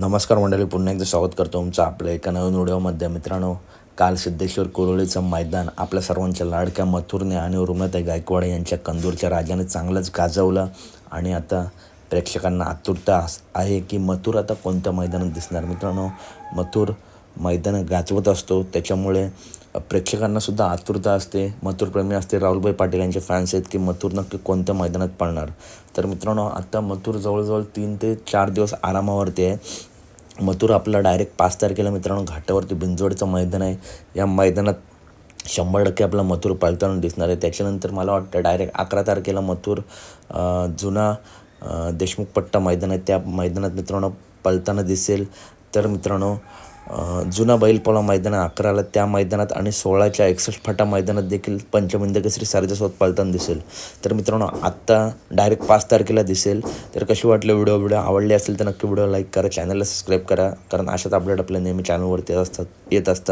नमस्कार मंडळी पुन्हा एकदा स्वागत करतो तुमचं आपल्या एका नवीन व्हिडिओमध्ये. मित्रांनो काल सिद्धेश्वर कोरोळीचं मैदान आपल्या सर्वांच्या लाडक्या मथुरने आणि उर्मिलाताई गायकवाड यांच्या कंदूरच्या राजाने चांगलंच गाजवलं. आणि आता प्रेक्षकांना आतुरता आहे की मथुर आता कोणत्या मैदानात दिसणार? मित्रांनो मथुर मैदान गाजवत असतो. त्याच्यामुळे प्रेक्षकांनासुद्धा आतुरता असते. मथुरप्रेमी असते. राहुलभाई पाटील यांचे फॅन्स आहेत की मथुर नक्की कोणत्या मैदानात पळणार? तर मित्रांनो आत्ता मथुर जवळजवळ तीन ते चार दिवस आरामावरती आहे. मथुर आपला डायरेक्ट पाच तारखेला मित्रांनो घाटावरती बिंजवडचं मैदान आहे. या मैदानात शंभर टक्के आपला मथुर पळताना दिसणार आहे. त्याच्यानंतर मला वाटतं डायरेक्ट अकरा तारखेला मथुर जुना देशमुख पट्टा मैदान आहे. त्या मैदानात मित्रांनो पळताना दिसेल. तर मित्रांनो जुना बैलपोळा मैदान अकराला त्या मैदानात आणि सोळाच्या एकसष्ट फाटा मैदानात देखील पंचमिंदकेसरी सारजासोबत सारथ्यासोबत दिसेल. तर मित्रांनो आत्ता डायरेक्ट पाच तारखेला दिसेल. तर कशी वाटलं व्हिडिओ? व्हिडिओ आवडले असेल तर नक्की व्हिडिओ लाईक करा चॅनलला सबस्क्राईब करा. कारण अशाच अपडेट आपल्या नेहमी चॅनलवरती येत असतात येत असतात.